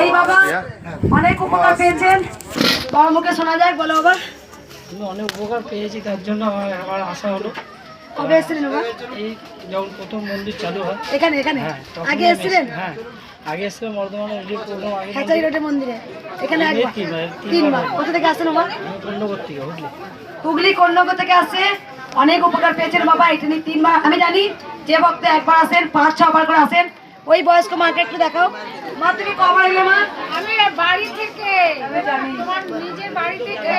এই বাবা অনেক উপকার পেয়েছেন। বাবার মুখে শোনা যায় বলো বাবা আমি অনেক উপকার পেয়েছি তার জন্য আমার আমার আশা হলো। কবে এসেছিলেন বাবা? এই যখন প্রথম মন্দির চালু হয়। এখানে এখানে? হ্যাঁ আগে এসেছিলেন? হ্যাঁ আগে এসেছিলাম বর্ধমানে ওই যে প্রথম আগে হ্যাচারি রোডের মন্দিরে। এখানে একবার। তিনবার, তিনবার। তিনবার। কোথা থেকে আসছেন বাবা? কন্যগর থেকে বুঝলি হুগলি কন্যগর থেকে আসছে। অনেক উপকার পেয়েছেন বাবা এটা নিয়ে তিনবার। আমি জানি যে ভক্ত একবার আসেন পাঁচ ছবার করে আসেন। ওই বয়স্ক মাকে একটু দেখাও। মা তুমি কবার এলে মা? আমি বাড়ি থেকে। তোমার নিজের বাড়ি থেকে।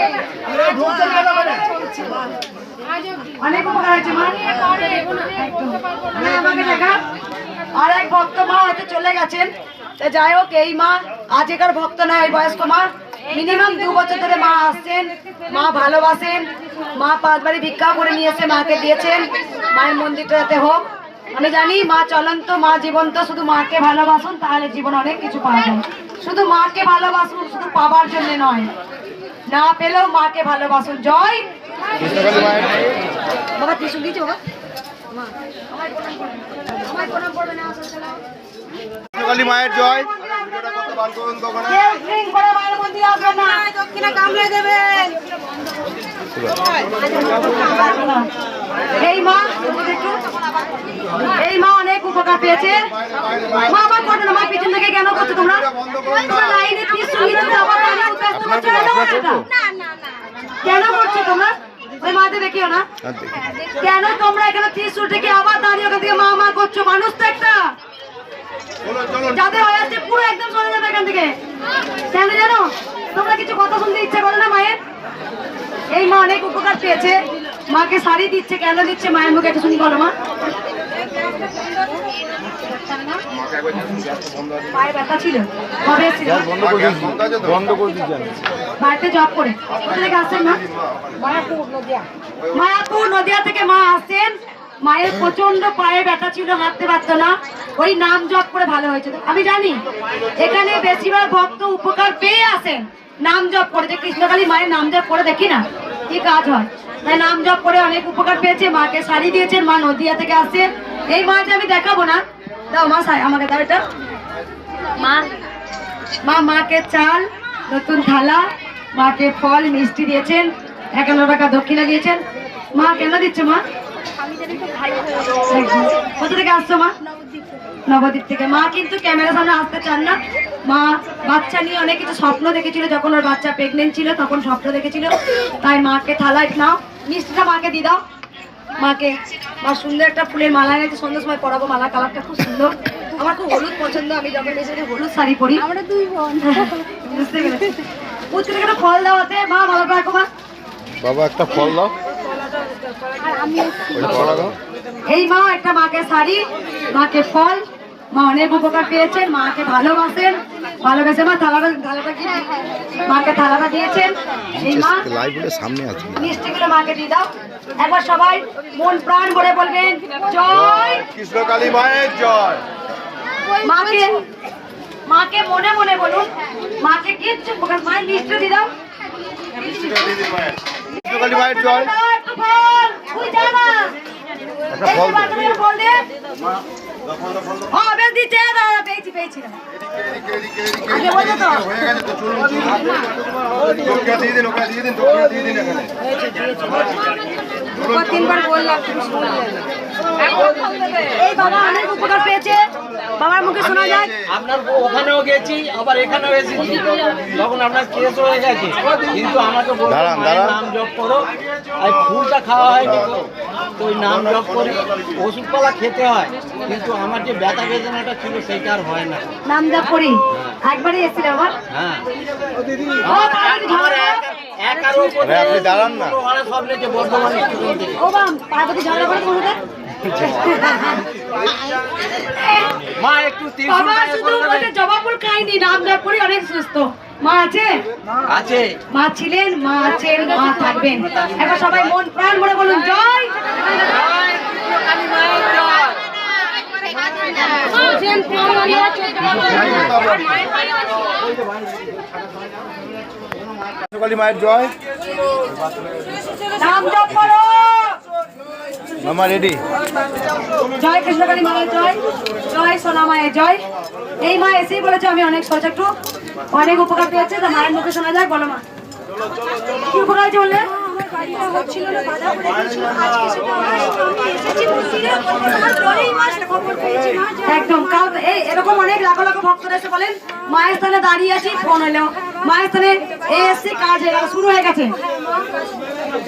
অনেক উপকার হয়েছে মা। আমাকে দেখা। আর এক ভক্ত মা হয়তো চলে গেছেন। যাই হোক এই মা আজকের ভক্ত না এই বয়স্ক মা। মিনিমাম দু বছর ধরে মা আসছেন। মা ভালোবাসেন। মা পাঁচবারই ভিক্ষা করে নিয়ে এসে মাকে দিয়েছেন। মায়ের মন্দিরটা যাতে হোক। আমি জানি মা চলন্ত মা জীবন্ত শুধু মাকে ভালোবাসুন তাহলে জীবন অনেক কিছু পাওয়া যায়। শুধু মাকে ভালোবাসুন শুধু পাবার জন্য নয়। না পেলেও মাকে ভালোবাসুন। জয়! কৃষ্ণকালী মায়ের বাবা ত্রিশুল দিয়েছ বাবা। মায়ের জয়। দক্ষিণা কামড়ে দেবেন এই মা এই মা অনেক উপকার পেয়েছে। মা আমার করো না মা পিছন থেকে কেন করছ তোমরা? তোমরা লাইনে আবার উত্তেজিত করছ কেন করছ এটা? কেন করছ তোমরা? ওই মাতে দেখিও না কেন তোমরা এখানে ত্রিশুল থেকে আবার দাঁড়িয়ে ওখান থেকে মা মা করছ? মানুষ তো একটা। যাদের হয়ে পুরো একদম চলে যাবে এখান থেকে। কেন জানো? তোমরা কিছু কথা শুনতে ইচ্ছা করে না মায়ের? এই মা অনেক উপকার পেয়েছে। মাকে শাড়ি দিচ্ছে কেন দিচ্ছে মায়ের মুখে একটু শুনি বলো মা। পায়ে ব্যথা ছিল কবে বন্ধ করে দিয়েছি বন্ধ করে দিয়েছি আমি। বাড়িতে জব করে। কোথা থেকে আসছেন মা? মায়াপুর নদিয়া। থেকে মা আসছেন। মায়ের প্রচণ্ড পায়ে ব্যথা ছিল হাঁটতে পারতো না। ওই নাম জপ করে ভালো হয়েছে আমি জানি এখানে বেশিরভাগ ভক্ত উপকার পেয়ে আসেন। নাম জপ করে যে কৃষ্ণকালী মায়ের নাম জপ করে দেখি না কি কাজ হয়। তাই নাম জপ করে অনেক উপকার পেয়েছে মাকে শাড়ি দিয়েছেন মা নদিয়া থেকে আসছে এই মাকে আমি দেখাবো না। দাও মা সাই আমাকে দাও এটা। মা। মা মাকে চাল নতুন থালা মাকে ফল মিষ্টি দিয়েছেন একান্ন টাকা দক্ষিণা দিয়েছেন। মা কেন দিচ্ছে মা? কোথা থেকে আসছো মা? নবদ্বীপ থেকে। মা কিন্তু ক্যামেরার সামনে আসতে চান না। মা বাচ্চা নিয়ে অনেক কিছু স্বপ্ন দেখেছিল। যখন ওর বাচ্চা প্রেগনেন্ট ছিল তখন স্বপ্ন দেখেছিল। তাই মাকে থালায় নাও। মিষ্টিটা মাকে দিয়ে দাও। মাকে মা সুন্দর একটা ফুলের মালা এনেছে। সন্ধ্যার সময় পরাবো মালা। কালারটা খুব সুন্দর। আমার খুব হলুদ পছন্দ। আমি যখন এসে হলুদ শাড়ি পরি। আমরা দুই বোন। বুঝতে পেরেছি। একটা ফল দেওয়াতে মা ভালো রাখো মা। বাবা একটা দাও ফল দাও। এই মা একটা মাকে শাড়ি মাকে ফল মা অনেক উপকার পেয়েছেন মাকে ভালোবাসেন ভালোবেসে মা থালাটা থালাটা কি মাকে থালাটা দিয়েছেন। এই মা সামনে আছে। মিষ্টিগুলো মাকে দিয়ে দাও। একবার সবাই মন প্রাণ ভরে বলবেন জয় কৃষ্ণকালী মায়ের জয়। মাকে মাকে মনে মনে বলুন মাকে কিচ্ছু মায়ের মিষ্টি দিয়ে দাও। কৃষ্ণকালী মায়ের জয়। একটু ফল হয়ে দিয়ে দিন দিয়ে দিন দিয়ে দিন এখানে তিনবার বললাম। এই বাবা অনেক উপকার পেয়েছে। বাবার মুখে শোনা যায়? আপনার ওখানেও গেছি আবার এখানেও এসেছি। তখন আপনার কেস হয়ে গেছে। কিন্তু আমাকে বলল দাঁড়ান, দাঁড়ান। নাম জপ করো। আর ফুলটা খাওয়া হয়নি তো। তো ওই নাম জপ করি। ওষুধপালা খেতে হয়। কিন্তু আমার যে ব্যথা বেদনাটা ছিল সেইটা আর হয় না। নাম জপ করি? একবারই এসেছিল আমার হ্যাঁ উপর আপনি দাঁড়ান না। সব নিয়েছে বর্ধমান ও বাম পার্বতী ঝগড়া করে মা একটু বাবা শুধু বলতে জবা ফুল খাইনি নাম জপ করি অনেক সুস্থ। মা আছে? আছে। মা ছিলেন মা আছেন মা থাকবেন। এখন সবাই মন প্রাণ ভরে বলুন জয়! মায়ের জয়। নাম জপ করো মামা রেডি জয় কৃষ্ণকালী মায়ের জয়। জয় সোনা মায়ের জয়। এই মা এসেই বলেছে, আমি অনেক সচেষ্ট অনেক উপকার পেয়েছে। তা মায়ের মুখে শোনা যায় বলো মা। কি উপকার হয়েছে বললে? মা মা একদম মায়ের স্থানে দাঁড়িয়ে আছি, ফোন এলো। মায়ের স্থানে এসছি কাজ শুরু হয়ে গেছে।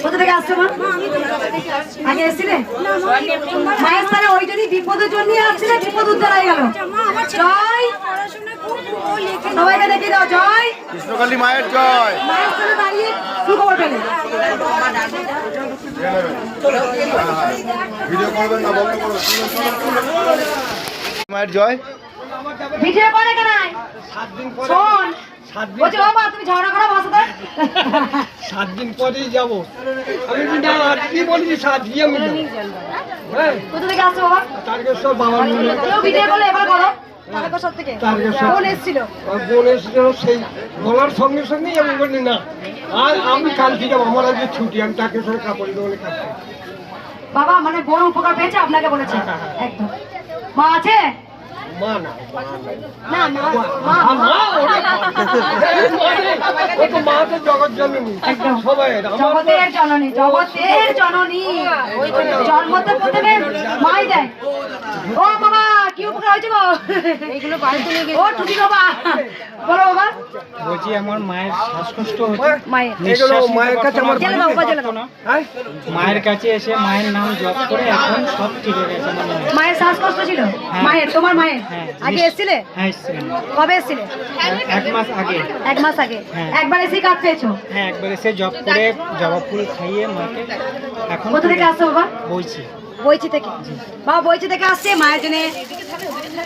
কোথা থেকে আসছো মা? আগে এসছিলে? মায়ের ওই বিপদের জন্য আসছিলে বিপদ উদ্ধার হয়ে গেল। মা আমার ছেলে জয়! পড়াশোনা খুব ও লেখে না। সবাইকে দেখিয়ে দাও জয়! কৃষ্ণকালী মায়ের জয়! মায়ের স্থানে দাঁড়িয়ে কি খবর পেলে ভিডিও করবেন না বন্ধ করবেন। মায়ের জয়! ভিডিও করে কেন সাত দিন পরে শোন। বলছি বাবা তুমি ঝগড়া করো বাসাতে সাত দিন পরেই যাব। আমি বলি, না কি বলছি সাত দিয়ে আমি হ্যাঁ। কোথা থেকে আসছো বাবা? তারকেশ্বর বাবার কেউ ভিডিও করলে এবার করো তারকেশ্বর থেকে। তারকেশ্বর। এসেছিল। বোন এসেছিল সেই বলার সঙ্গে সঙ্গেই আমি বলি না আর আমি কালকে যাব। আমার আজকে ছুটি আমি তারকেশ্বর কাপড় দোকানে কাজ বাবা মানে বড় উপকার পেয়েছে আপনাকে বলেছে। একদম। মা আছে? মা না না মা আর মা ও তো মা তো জগৎ জননী একদম। সবাই জগতের জননী জগতের জননী জন্ম তো প্রথমে মাই দেয় ও বাবা কি উপকার হয়েছে গো? এইগুলো বাড়িতে নিয়ে ও টুকি বাবা। বলো বাবা। বলছি আমার মায়ের শ্বাসকষ্ট এগুলো কাছে আমার হ্যাঁ? মায়ের কাছে এসে মায়ের নাম জপ করে এখন সব ঠিক হয়ে গেছে মায়ের শ্বাসকষ্ট ছিল? মায়ের তোমার মায়ের? হ্যাঁ। আগে এসেছিলে? হ্যাঁ কবে এসেছিলে? এক মাস আগে। এক মাস আগে। হ্যাঁ। একবার এসে কাজ পেয়েছ? হ্যাঁ একবার এসে জব করে জবা ফুল খাইয়ে মাকে এখন কোথা থেকে আসছো বাবা? বইছি। বইচি থেকে। বাবা বইচি থেকে আসছে। মায়ের জন্য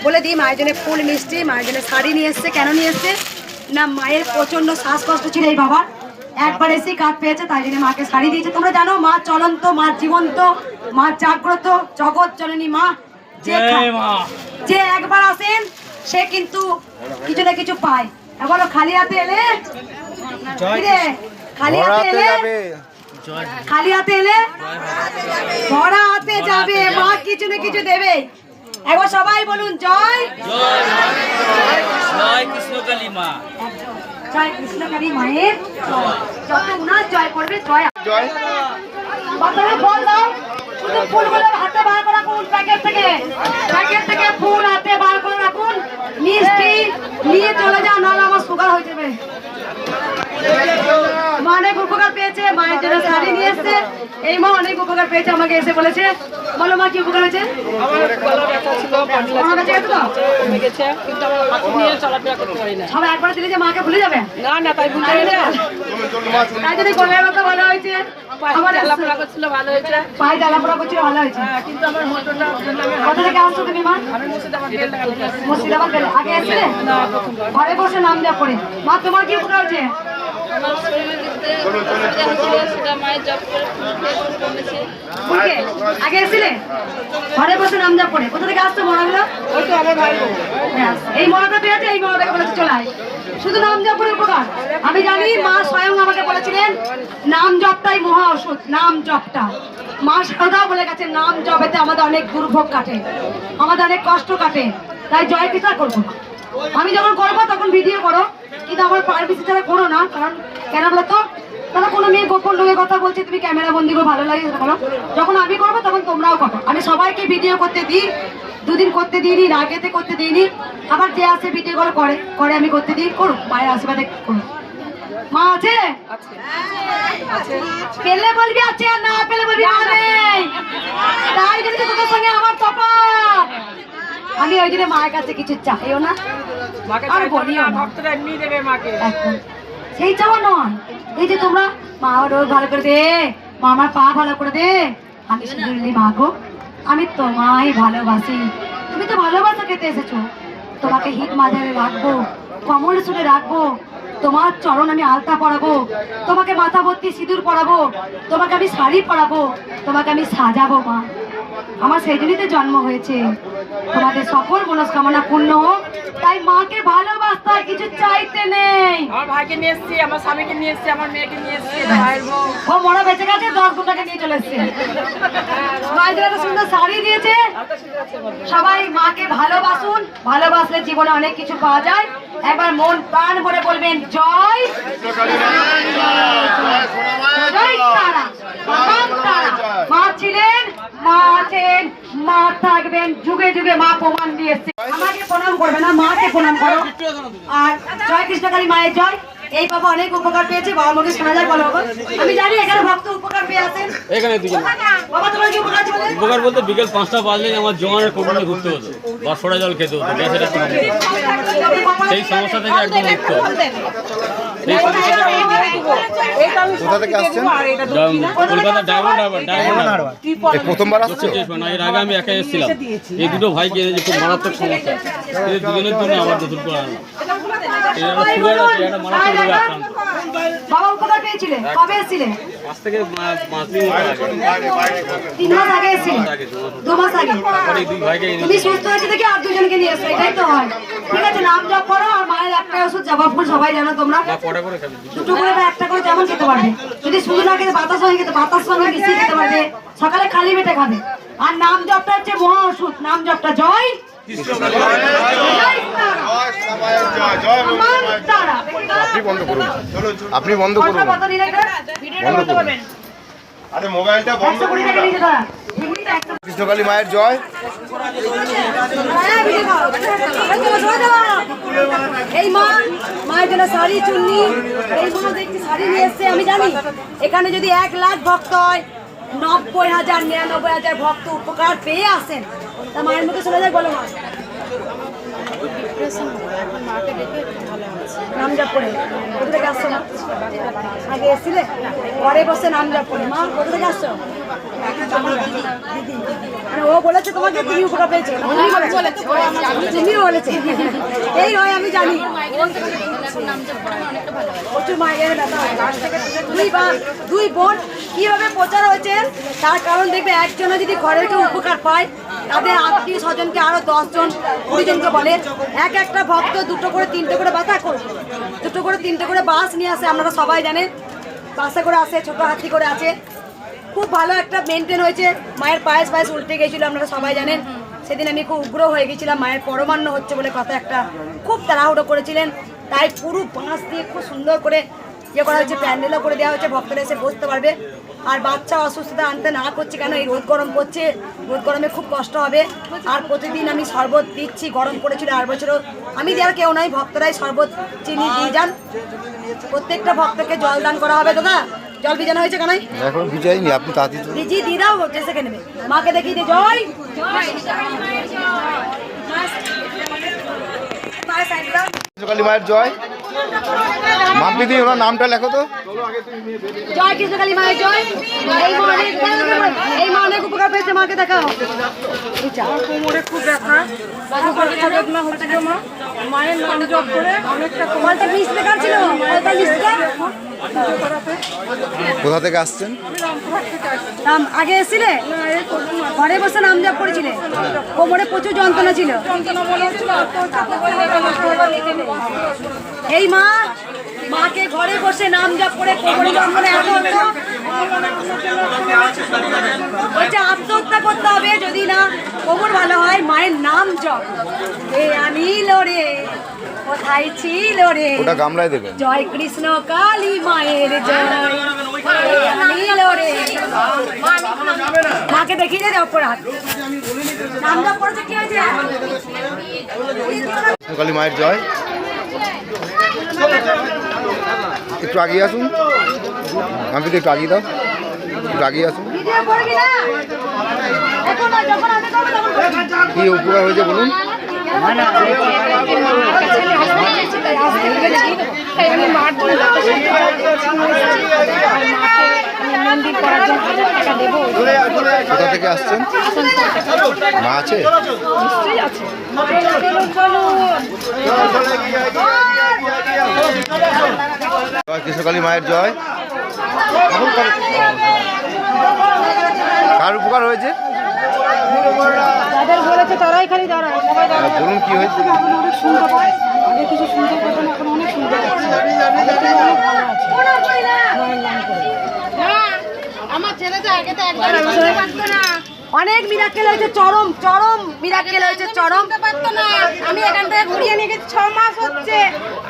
বলে দিই মায়ের জন্য ফুল মিষ্টি মায়ের জন্য শাড়ি নিয়ে এসছে। কেন নিয়ে এসছে? না মায়ের প্রচণ্ড শ্বাসকষ্ট ছিল এই বাবার। একবার এসে কাজ পেয়েছে তাই জন্য মাকে শাড়ি দিয়েছে। তোমরা জানো মা চলন্ত মা জীবন্ত মা জাগ্রত জগৎ জননী মা যে একবার আসেন সে কিন্তু কিছু না কিছু পায়। বলো খালি হাতে এলে? খালি হাতে এলে? খালি হাতে এলে? ভরা হাতে যাবে মা কিছু না কিছু দেবে। একবার সবাই বলুন জয়। জয় কৃষ্ণকালী মা। জয় কৃষ্ণকারী মায়ের যত উনার জয় করবে জয়। জয়। বাচ্চারা ফল দাও। শুধু ফুলগুলো হাতে বার করে রাখুন প্যাকেট থেকে। প্যাকেট থেকে ফুল হাতে বার করে রাখুন। মিষ্টি নিয়ে চলে যাও নাহলে আমার সুগার হয়ে যাবে। মা অনেক উপকার পেয়েছে মায়ের জন্য শাড়ি নিয়ে এসছে। এই মা অনেক উপকার পেয়েছে আমাকে এসে বলেছে। বলো মা কি উপকার হয়েছে? আমার কাছে গেছো তো? সবাই একবার দিলে যে মাকে ভুলে যাবে? না না তাই বুঝতে তাই জন্য- চলুন চলুন মা চলুন তাই জন্য গলার মতো ভালো হয়েছে আমার জ্বালাপোড়া করছিল ভালো হয়েছে। পায়ে জ্বালাপোড়া করছিল ভালো হয়েছে। কিন্তু আমার মোটরটা কোথা থেকে আসছো তুমি মা? মুর্শিদাবাদ গেলে টাকা দিতে আসি। মুর্শিদাবাদ আগে এসেছিলে? ঘরে বসে নাম দেওয়া পড়ে। মা তোমার কি উপকার হয়েছে? আগে এসেছিলে? ঘরে বসে নাম দেওয়া পড়ে। কোথা থেকে আসছো মরাগুলো ভাই এই মরাটা পেয়েছে, এই মরাটাকে বলেছে। শুধু নাম জপ করে উপকার। আমি জানি মা স্বয়ং আমাকে বলেছিলেন, নাম জপটাই মহা ওষুধ, নাম জপটা। মা সারদাও বলে গেছে, নাম জপেতে আমাদের অনেক দুর্ভোগ কাটে, আমাদের অনেক কষ্ট কাটে, তাই জয় কিসা করব আমি যখন করব, তখন ভিডিও করো। কিন্তু আমার পারমিশন ছাড়া করো না কারণ কেন বলতো তাহলে কোনো মেয়ে গোপন লোকের কথা বলছে তুমি ক্যামেরা বন্দি করে ভালো লাগে করো যখন আমি করব তখন তোমরাও করো। আমি সবাইকে ভিডিও করতে দিই দুদিন করতে দিইনি আগেতে করতে দিইনি। আবার যে আসে ভিডিও করে করে করে আমি করতে দিই করুক মায়ের আশীর্বাদে করুক। মা আছে? পেলে বলবি আছে আর না পেলে বলবি মা নেই। তাই জন্য তো তোদের সঙ্গে আমার তফাৎ। আমি ওই জন্য মায়ের কাছে কিছু চাইও না। আর বলিও না, না। ভক্তরা এমনি দেবে মাকে। সেই চাওয়া নয়। এই যে তোমরা মা রোগ ভালো করে দে মা আমার পা ভালো করে দে। আমি শুধু মা গো আমি তোমায় ভালোবাসি। তুমি তো ভালোবাসা খেতে এসেছ। তোমাকে হিট মাঝারে রাখব কমল সুরে রাখব। তোমার চরণ আমি আলতা পরাবো। তোমাকে মাথা ভর্তি সিঁদুর পরাবো। তোমাকে আমি শাড়ি পরাবো। তোমাকে আমি সাজাবো মা। আমার সেই জন্যই তো জন্ম হয়েছে। তোমাদের সকল মনস্কামনা পূর্ণ হোক। তাই মাকে ভালোবাসতে কিছু চাইতে নেই। আমার ভাইকে নিয়ে এসছি আমার স্বামীকে নিয়ে এসছি আমার মেয়েকে নিয়ে এসছি ও মরা বেঁচে গেছে দশ ঘন্টাকে নিয়ে চলে এসছে। মায়েদের একটা সুন্দর শাড়ি দিয়েছে। সবাই মাকে ভালোবাসুন। ভালোবাসলে জীবনে অনেক কিছু পাওয়া যায়। একবার মন প্রাণ ভরে বলবেন জয় জয় তারা। মা ছিলেন মা আছেন, মা থাকবেন, যুগে যুগে মা প্রমাণ দিয়েছে আমাকে প্রণাম করবে না, মাকে প্রণাম করো। আর জয় কৃষ্ণকালী মায়ের জয়। এই বাবা অনেক উপকার পেয়েছে বাবা মুখে শোনা যায় বলো আমি জানি এখানে ভক্ত উপকার পেয়ে আছেন। এখানে দুজন বাবা তোমার কি উপকার ছিল? উপকার বলতে বিকেল পাঁচটা বাজলেই আমার জোয়ানের কোটনে ঘুরতে হতো বা সরা জল খেতে হতো গ্যাসের সেই সমস্যা থেকে একদম মুক্ত। প্রথমবার এর আগে আমি একাই এসেছিলাম। এই দুটো ভাইকে এনেছে খুব মারাত্মক সমস্যা। এই দুজনের জন্য আমার নতুন করে আনা মারাত্মক রোগে আক্রান্ত বাবা উপকার পেয়েছিলেন কবে এসেছিলেন পাঁচ থেকে মা- দিন তিন মাস আগে এসেছিলেন দু মাস আগে? তারপরে এই দুই ভাইকে তুমি সুস্থ হয়েছে দেখে আর দুজনকে নিয়ে এসো এটাই তো হয়। ঠিক আছে নাম জপ করো আর মায়ের একটা ওষুধ সবাই জানো তোমরা। করে দুটো। করে বা একটা করে যেমন খেতে পারবে। যদি শুধু না খেতে বাতাস সঙ্গে খেতে বাতাস সঙ্গে মিশিয়ে খেতে পারবে। সকালে খালি পেটে খাবে। আর নাম জপটা হচ্ছে মহা ওষুধ। নাম জপটা জয়। আপনি বন্ধ করুন। আপনি বন্ধ? বন্ধ আরে মোবাইলটা বন্ধ কৃষ্ণকালী মায়ের জয়। এই মা মায়ের জন্য শাড়ি চুন্নি এই মা দেখছি শাড়ি নিয়ে এসছে আমি জানি। এখানে যদি এক লাখ ভক্ত হয় নব্বই হাজার নিরানব্বই হাজার ভক্ত উপকার পেয়ে আসেন। তা মায়ের মুখে চলে যায় বলো মা। নাম জাপ করে কোথা থেকে আসছো মা? আগে এসছিলে? ঘরে বসে নাম জাপ করে মা কোথা থেকে আসছো? মানে ও বলেছে তোমাকে তুমি উপকার পেয়েছ। বলেছে। তুমিও বলেছে। এই হয় আমি জানি। প্রচুর মায়ের দুই বা দুই বোন কীভাবে প্রচার হয়েছে? তার কারণ দেখবে একজনে যদি ঘরের কেউ উপকার পায় তাদের আত্মীয় স্বজনকে আরও দশজন কুড়ি জনকে বলে, এক একটা ভক্ত দুটো করে, তিনটে করে বাতা করবে দুটো করে, তিনটে করে বাস নিয়ে আসে, আপনারা সবাই জানেন। বাসে করে আসে, ছোট হাতি করে আছে খুব ভালো একটা মেনটেন হয়েছে। মায়ের পায়েস পায়েস উল্টে গেছিল, আপনারা সবাই জানেন। সেদিন আমি খুব উগ্র হয়ে গেছিলাম, মায়ের পরমান্ন হচ্ছে বলে কথা একটা খুব তাড়াহুড়ো করেছিলেন। তাই পুরো বাঁশ দিয়ে খুব সুন্দর করে ইয়ে করা হয়েছে, প্যান্ডেলও করে দেওয়া হয়েছে, ভক্তরা এসে বসতে পারবে। আর বাচ্চা অসুস্থতা আনতে না করছে কেন? এই রোদ গরম করছে রোদ গরমে খুব কষ্ট হবে। আর প্রতিদিন আমি শরবত দিচ্ছি গরম পড়েছিল আর বছরও। আমি দেওয়ার কেউ নাই ভক্তরাই শরবত চিনি দিয়ে যান। প্রত্যেকটা ভক্তকে জল দান করা হবে। দাদা জল ভিজানো হয়েছে কেন? এখন বিজয়নি আপনি দাও কিনে নেবে। মাকে দেখিয়ে দে জয়। কৃষ্ণকালী মায়ের জয়। মাম্পি দি ওনার নামটা লেখো তো জয় জয় এই মনে এই মনে উপকার পেয়েছে মাকে দেখাও কোমরে খুব ব্যথা হচ্ছে মা মায়ের নাম জপ করে অনেকটা কোমরটা কোথা থেকে আসছেন? নাম আগে এসেছিলে? ঘরে বসে নাম জপ করেছিলে? কোমরে প্রচুর যন্ত্রণা ছিল। এই মা, মাকে ঘরে বসে নাম জপ করে কোমরে যন্ত্রণা এত বলছে, আত্মহত্যা করতে হবে যদি না কোমর ভালো হয়, মায়ের নাম জপ। এ, আনিল রে। কোথায় ছিল রে? ওটা গামলায় দেবেন জয় কৃষ্ণ কালী মায়ের জয়। রে। মাকে দেখিয়ে দে অপরাধ নাম জপ কি হয়েছে কৃষ্ণকালী মায়ের জয়। একটু আগিয়ে আসুন। আমি একটু আগিয়ে দাও। একটু আগিয়ে আসুন। কি উপকার হয়েছে বলুন? কোথা থেকে আসছেন? মা আছে? মায়ের জয়। কার উপকার হয়েছে? যাদের বলেছে তারাই খালি দাঁড়ায়। সবাই দাঁড়ায়। হ্যাঁ, বলুন কি হয়েছে? এখন অনেক শুনতে পায় আগে কিছু শুনতে পেত না এখন অনেক শুনতে পাচ্ছে আগের থেকে অনেক ভালো আছে। মায়ের নাম করে। আমার ছেলে তো আগে তো পারতো না। অনেক মিরাক্কেল হয়েছে চরম চরম মিরাক্কেল হয়েছে চরম। না। আমি এখান থেকে ঘুরিয়ে নিয়ে গেছি ছ মাস হচ্ছে।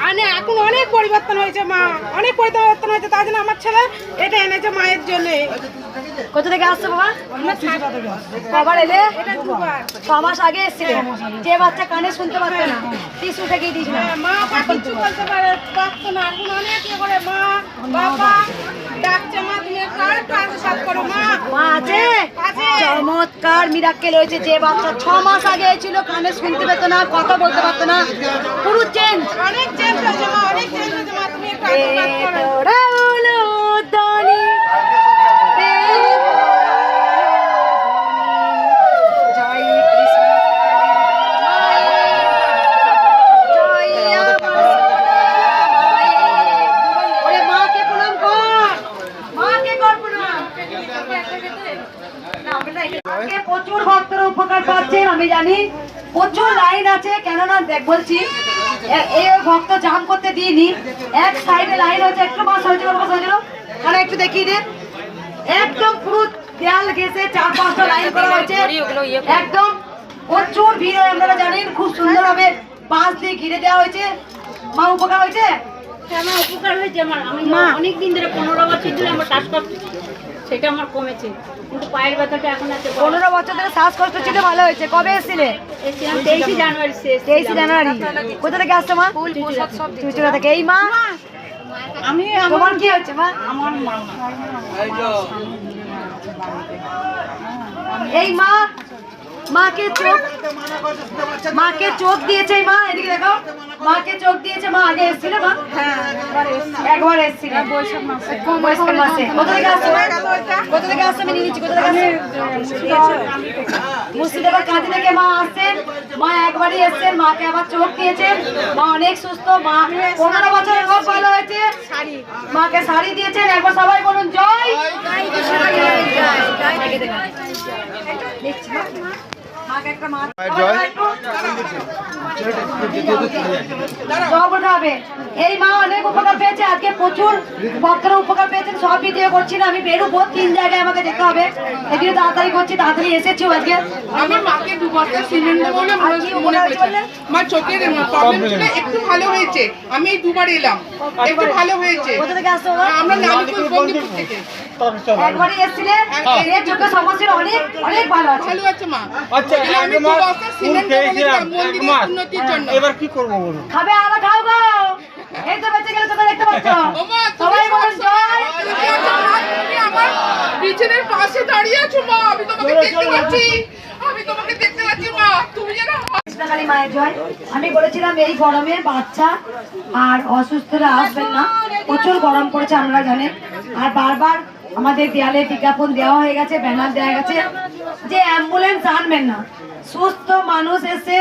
মানে এখন অনেক পরিবর্তন হয়েছে মা। অনেক পরিবর্তন হয়েছে তার জন্য আমার ছেলে এটা এনেছে মায়ের জন্য। কোথা থেকে আসছো বাবা? কবার এলে? ছ মাস আগে এসেছিলে। যে বাচ্চা কানে শুনতে পারতো না টিসু থেকে দিয়েছিল। মা বাবা কিছু বলতে পারে পারতো না। এখন অনেক ইয়ে করে মা বাবা ডাকছে মা তুমি সাথ করো মা। মা আছে? আছে। চমৎকার মিরাক্কেল হয়েছে যে বাচ্চা। ছ মাস আগে ছিল কানে শুনতে পেতো না কথা বলতে পারতো না। পুরো চেঞ্জ অনেক চেঞ্জ হয়েছে মা অনেক চেঞ্জ হয়েছে মা তুমি কাজ কাজ করো। জয় কৃষ্ণ জয় ওরে মাকে প্রণাম কর মাকে কর প্রণাম আজকে প্রচুর ভক্তরা উপকার পাচ্ছেন আমি জানি প্রচুর লাইন আছে কেননা দেখ বলছি এই ভক্ত জাম করতে দিইনি। এক সাইডে লাইন হচ্ছে একটু মাস হয়েছিল মাস হয়েছিল। একটু দেখিয়ে দে। একদম পুরো দেয়াল ঘেসে চার পাঁচটা লাইন করা হয়েছে। একদম প্রচুর ভিড় হয় আপনারা জানেন খুব সুন্দর ভাবে পাঁচ দিয়ে ঘিরে দেওয়া হয়েছে। মা উপকার হয়েছে? আমার উপকার হয়েছে? আমার আমি অনেক দিন ধরে পনেরো বছর ধরে আমার শ্বাসকষ্ট ছিল। সেটা আমার কমেছে। কিন্তু পায়ের ব্যথাটা এখন আছে। পনেরো বছর ধরে শ্বাসকষ্ট ছিল ভালো হয়েছে। কবে এসেছিলে? এসেছিলাম তেইশে জানুয়ারি তেইশে জানুয়ারি। কোথা থেকে আসছো মা? চুচুড়া থেকে। এই মা আমি তোমার কি হচ্ছে মা? আমার মা। এই মা মাকে চোখ মাকে চোখ দিয়েছে মা এদিকে দেখো। মাকে চোখ দিয়েছে মা আগে এসেছিল মা? হ্যাঁ একবার এসেছিল। বৈশাখ মাসে। বৈশাখ মাসে। কোথা থেকে আসছো? কোথা থেকে আসছো? আমি নিয়ে নিচ্ছি কোথা থেকে মুর্শিদাবাদ কাঁদি থেকে মা আসছেন। মা একবারই এসছেন। মাকে আবার চোখ দিয়েছেন মা অনেক সুস্থ। মা পনেরো বছরের রোগ ভালো হয়েছে। মাকে শাড়ি দিয়েছেন। একবার সবাই বলুন জয়। জয়। জয় বলতে হবে। এই মা অনেক উপকার পেয়েছে আজকে প্রচুর ভক্তরা উপকার পেয়েছেন সব ভিডিও করছি না আমি বেরোবো তিন জায়গায় আমাকে যেতে হবে। জন্য তাড়াতাড়ি করছি তাড়াতাড়ি এসেছি আজকে। আমি মাকে দু বছর বলে মনে চোখের একটু ভালো হয়েছে। আমি দুবার এলাম একটু ভালো হয়েছে? আমরা নালিপুর বন্দিপুর। থেকে। একবারই এসেছিলেন। এর চোখে সমস্যা অনেক অনেক ভালো আছে। ভালো আছে মা। এখানে আমি সিমেন্ট মন্দিরের উন্নতির জন্য। এবার কি করব বলুন? খাবে আরও খাও গো। এই তো বেঁচে গেলে তোমরা দেখতে পাচ্ছ। সবাই বলুন জয়। আমার বিছানার পাশে দাঁড়িয়ে আছো মা। আমি তোমাকে দেখতে পাচ্ছি। আমি তোমাকে দেখতে পাচ্ছি মা। তুমি যেন কৃষ্ণকালী মায়ের জয়। আমি বলেছিলাম এই গরমে বাচ্চা আর অসুস্থরা আসবেন না। প্রচুর গরম পড়েছে আমরা জানেন। আর বারবার আমাদের দেয়ালে বিজ্ঞাপন দেওয়া হয়ে গেছে, ব্যানার দেওয়া গেছে। যে অ্যাম্বুলেন্স আনবেন না, সুস্থ মানুষ এসে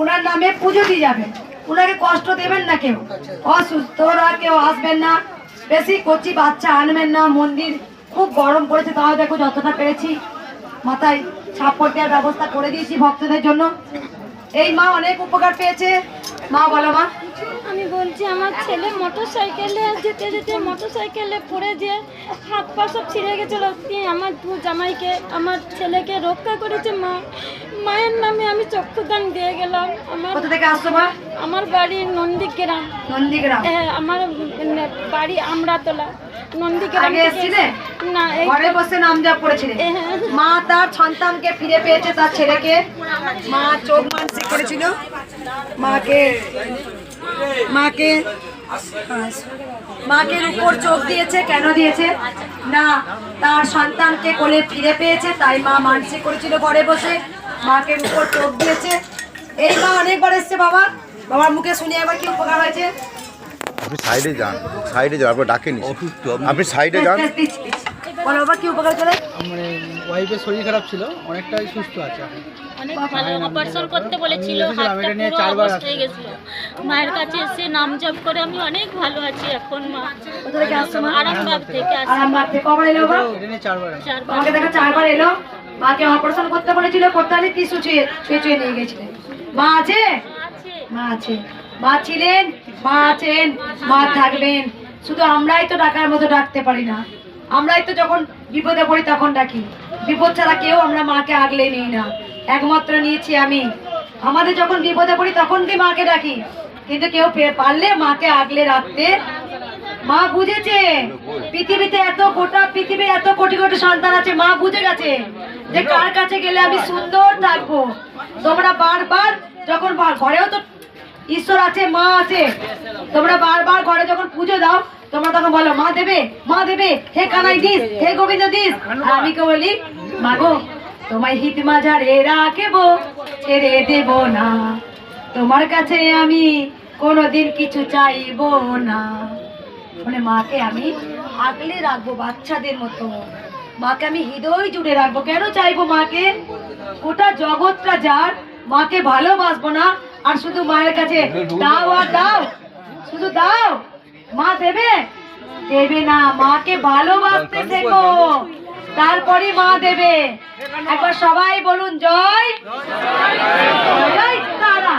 ওনার নামে পুজো দিয়ে যাবেন ওনাকে কষ্ট দেবেন না কেউ। অসুস্থরা কেউ আসবেন না। বেশি কচি বাচ্চা আনবেন না। মন্দির খুব গরম পড়েছে, তাও দেখো যতটা পেরেছি। মাথায় ছাপড় দেওয়ার ব্যবস্থা করে দিয়েছি ভক্তদের জন্য। এই মা অনেক উপকার পেয়েছে। মা বলো মা। বলছি আমার ছেলে মোটর সাইকেলে যেতে যেতে মোটর সাইকেলে পড়ে যে হাত পা সব ছিঁড়ে গেছিল। আমার দু জামাইকে আমার ছেলেকে রক্ষা করেছে মা। মায়ের নামে আমি চক্ষুদান দিয়ে গেলাম। আমার কোথা থেকে আসছো মা? আমার বাড়ি নন্দীগ্রাম। নন্দীগ্রাম? হ্যাঁ, আমার বাড়ি আমরাতলা। নন্দীগ্রাম? না ঘরে বসে নাম হ্যাঁ। মা তার সন্তানকে ফিরে পেয়েছে তার ছেলেকে। মা চোখ মানসিক করেছিল। মাকে মাকে মাকে উপর চোখ দিয়েছে কেন দিয়েছে? না তার সন্তানকে কোলে ফিরে পেয়েছে তাই মা মানসিক করেছিল ঘরে বসে। মাকে উপর চোখ দিয়েছে। এই মা অনেকবার এসছে বাবা। বাবার মুখে শুনে একবার কি উপকার হয়েছে? আপনি সাইডে যান সাইডে যান আপনার ডাকেনি। আপনি সাইডে যান। বলো বাবা কি উপকার চলে আমার ওয়াইফের শরীর খারাপ ছিল অনেকটাই সুস্থ আছে অনেক ভালো অপারেশন করতে বলেছিল হাতটা পুরো চারবার হয়ে গেছিল। মায়ের কাছে এসে নাম জপ করে আমি অনেক ভালো আছি এখন মা আরামবাগ থেকে আসি আরামবাগ থেকে। কবার এলো চারবার। আমাকে দেখো চারবার এলো। মাকে অপারেশন করতে বলেছিল করতে হলে টিসু ছুঁয়ে ছুঁয়ে ছুঁয়ে নিয়ে গেছিলেন মা আছে? মা আছে। মা ছিলেন? মা আছেন? মা থাকবেন। শুধু আমরাই তো ডাকার মতো ডাকতে পারি না। আমরাই তো যখন বিপদে পড়ি তখন ডাকি। বিপদ ছাড়া কেউ আমরা মাকে আগলে নিই না। একমাত্র নিয়েছি আমি। আমাদের যখন বিপদে পড়ি তখন কি মাকে ডাকি। কিন্তু কেউ পারলে মাকে আগলে রাখতে। মা বুঝেছে, পৃথিবীতে এত গোটা, পৃথিবীর এত কোটি কোটি সন্তান আছে, মা বুঝে গেছে যে কার কাছে গেলে আমি সুন্দর থাকব। তোমরা বারবার যখন ঘরেও তো ঈশ্বর আছে, মা আছে, তোমরা বারবার ঘরে যখন পুজো দাও, তোমরা তখন বলো, মা দেবে মা দেবে, হে কানাই দিস, হে গোবিন্দ দিস। আমি কে বলি মাগো তোমায় হিত মাঝারে রাখব ছেড়ে দেব না। তোমার কাছে আমি কোনোদিন কিছু চাইব না। মানে মাকে আমি আগলে রাখব বাচ্চাদের মতো। মাকে আমি হৃদয় জুড়ে রাখব। কেন চাইব মাকে? গোটা জগৎটা যার মাকে ভালোবাসবো না। আর শুধু মায়ের কাছে দাও আর দাও শুধু দাও। মা দেবে? দেবে না মাকে ভালোবাসতে শেখো তারপরে মা দেবে। একবার সবাই বলুন জয়। জয় তারা।